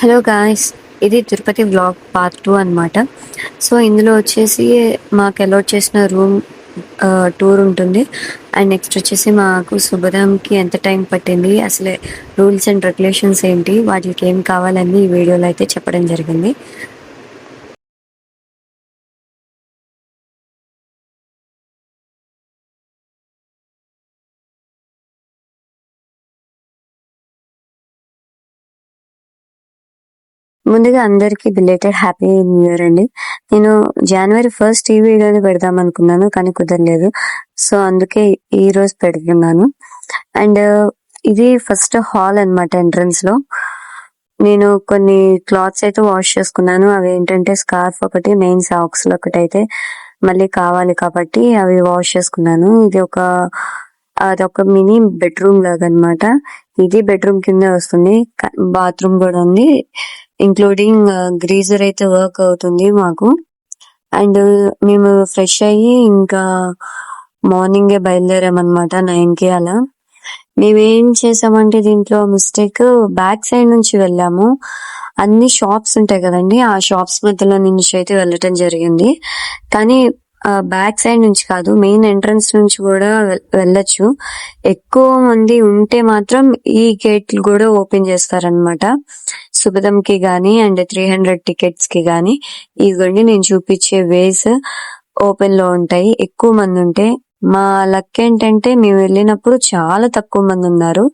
Hello guys ఇది Tirupati blog part two అనమాట so ఇందులో వచ్చేసి మాకు అలాట్ చేసిన రూమ్ టూర్ ఉంటుంది. అండ్ నెక్స్ట్ వచ్చేసి మాకు శుభదంకి ఎంత టైం పట్టింది అసలే రూల్స్ అండ్ రెగ్యులేషన్స్ ఏంటి వాటికి ఏం కావాలని ఈ వీడియోలో అయితే చెప్పడం జరిగింది. ముందుగా అందరికి బిలేటెడ్ హ్యాపీ న్యూ ఇయర్ అండి. నేను జనవరి ఫస్ట్ ఈ వీడియోని పెడదాం అనుకున్నాను కానీ కుదరలేదు. సో అందుకే ఈ రోజు పెడుతున్నాను. అండ్ ఇది ఫస్ట్ హాల్ అనమాట ఎంట్రన్స్లో. నేను కొన్ని క్లాత్స్ అయితే వాష్ చేసుకున్నాను. అవి ఏంటంటే స్కార్ఫ్ ఒకటి మెయిన్ సాక్స్ ఒకటి అయితే మళ్ళీ కావాలి కాబట్టి అవి వాష్ చేసుకున్నాను. ఇది ఒక అది ఒక మినీ బెడ్రూమ్ లాగా అనమాట ఇది బెడ్రూమ్ కింద వస్తుంది. బాత్రూమ్ కూడా ఉంది. ఇంక్లూడింగ్ గ్రీజర్ uh, అయితే వర్క్ అవుతుంది మాకు. అండ్ uh, మేము ఫ్రెష్ అయ్యి ఇంకా మార్నింగే బయలుదేరామన్నమాట నైన్కి అలా. మేమేం చేసామంటే దీంట్లో మిస్టేక్ బ్యాక్ సైడ్ నుంచి వెళ్ళాము. అన్ని షాప్స్ ఉంటాయి కదండి ఆ షాప్స్ మధ్యలో నుంచి అయితే వెళ్ళటం జరిగింది. కానీ బ్యాక్ సైడ్ నుంచి కాదు మెయిన్ ఎంట్రన్స్ నుంచి కూడా వెళ్ళొచ్చు. ఎక్కువ మంది ఉంటే మాత్రం ఈ గేట్లు కూడా ఓపెన్ చేస్తారనమాట సుగతం కి గానీ అండ్ త్రీ హండ్రెడ్ టికెట్స్కి గానీ ఇదిగోండి నేను చూపించే వేస్ ఓపెన్లో ఉంటాయి. ఎక్కువ మంది ఉంటే మా లక్ ఏంటంటే మేము వెళ్ళినప్పుడు చాలా తక్కువ మంది ఉన్నారు.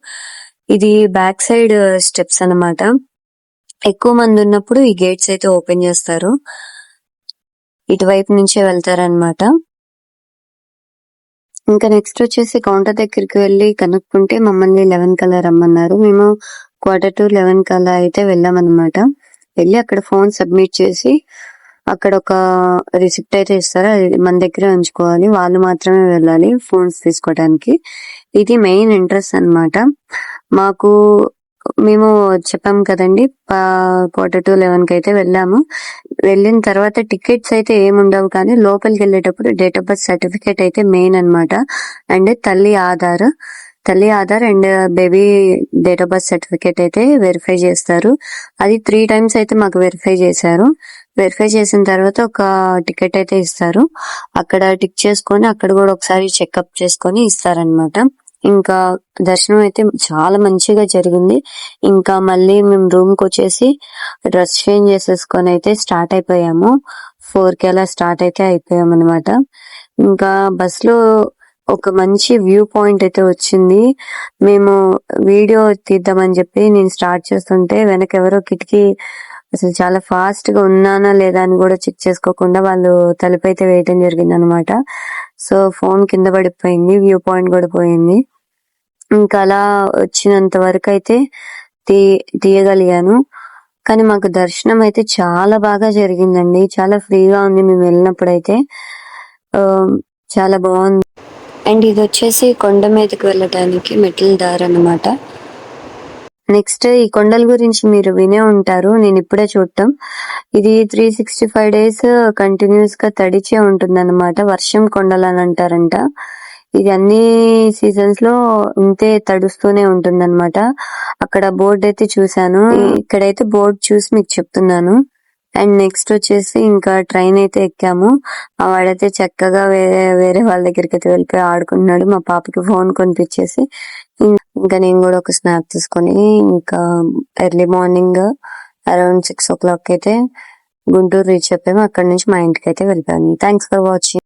ఇది బ్యాక్ సైడ్ స్టెప్స్ అనమాట ఎక్కువ మంది ఉన్నప్పుడు ఈ గేట్స్ అయితే ఓపెన్ చేస్తారు. ఇటువైపు నుంచే వెళ్తారనమాట ఇంకా నెక్స్ట్ వచ్చేసి కౌంటర్ దగ్గరికి వెళ్ళి కనుక్కుంటే మమ్మల్ని లెవెన్ కలర్ రమ్మన్నారు. మేము క్వార్టర్ టు లెవెన్ కల్లా అయితే వెళ్ళామన్నమాట. వెళ్ళి అక్కడ ఫోన్ సబ్మిట్ చేసి అక్కడ ఒక రిసిప్ట్ అయితే ఇస్తారు. అది మన దగ్గర ఉంచుకోవాలి. వాళ్ళు మాత్రమే వెళ్ళాలి ఫోన్స్ తీసుకోవడానికి. ఇది మెయిన్ ఇంట్రెస్ట్ అనమాట మాకు మేము చెప్పాం కదండి క్వార్టర్ టు లెవెన్కి అయితే వెళ్ళాము. వెళ్ళిన తర్వాత టికెట్స్ అయితే ఏముండవు కానీ లోపలికి వెళ్ళేటప్పుడు డేట్ ఆఫ్ బర్త్ సర్టిఫికేట్ అయితే మెయిన్ అనమాట అండ్ తల్లి ఆధార్. తల్లి Aadhaar and baby date of birth certificate అయితే వెరిఫై చేస్తారు. అది త్రీ టైమ్స్ అయితే మాకు వెరిఫై చేశారు. వెరిఫై చేసిన తర్వాత ఒక టికెట్ అయితే ఇస్తారు. అక్కడ టిక్ చేసుకొని అక్కడ కూడా ఒకసారి చెక్అప్ చేసుకొని ఇస్తారనమాట ఇంకా దర్శనం అయితే చాలా మంచిగా జరిగింది. ఇంకా మళ్ళీ మేము రూమ్కి వచ్చేసి డ్రెస్ చేంజ్ చేసేసుకొని అయితే స్టార్ట్ అయిపోయాము. ఫోర్కి అలా స్టార్ట్ అయితే అయిపోయాం అనమాట ఇంకా బస్సులో ఒక మంచి వ్యూ పాయింట్ అయితే వచ్చింది. మేము వీడియో తీద్దామని చెప్పి నేను స్టార్ట్ చేస్తుంటే వెనక ఎవరో కిటికీ అసలు చాలా ఫాస్ట్గా ఉన్నానా లేదా అని కూడా చెక్ చేసుకోకుండా వాళ్ళు తలుపు అయితే వేయటం జరిగింది అనమాట సో ఫోన్ కింద పడిపోయింది వ్యూ పాయింట్ కూడా పోయింది. ఇంకా అలా వచ్చినంత వరకు అయితే తీ తీయగలిగాను. కానీ మాకు దర్శనం అయితే చాలా బాగా జరిగిందండి. చాలా ఫ్రీగా ఉంది మేము వెళ్ళినప్పుడు అయితే చాలా బాగుంది. అండ్ ఇది వచ్చేసి కొండ మీదకి వెళ్ళడానికి మెట్ల దారి అనమాట నెక్స్ట్ ఈ కొండల గురించి మీరు వినే ఉంటారు. నేను ఇప్పుడే చూడటం. ఇది త్రీ సిక్స్టీ ఫైవ్ డేస్ కంటిన్యూస్గా తడిచే ఉంటుంది అనమాట వర్షం కొండలు అని అంటారంట. ఇది అన్ని సీజన్స్లో ఇంతే తడుస్తూనే ఉంటుంది అనమాట అక్కడ బోర్డు అయితే చూసాను ఇక్కడైతే బోర్డు చూసి మీకు చెప్తున్నాను. అండ్ నెక్స్ట్ వచ్చేసి ఇంకా ట్రైన్ అయితే ఎక్కాము. వాడైతే చక్కగా వేరే వేరే వాళ్ళ దగ్గరికి అయితే వెళ్ళిపోయి ఆడుకుంటున్నాడు. మా పాపకి ఫోన్ కొనిపించేసి. ఇంకా నేను కూడా ఒక స్నాప్ తీసుకొని ఇంకా early morning around six o'clock అయితే గుంటూరు రీచ్ అయిపోయాము అక్కడ నుంచి మా ఇంటికి అయితే వెళ్ళిపోయాము థ్యాంక్స్ ఫర్ వాచింగ్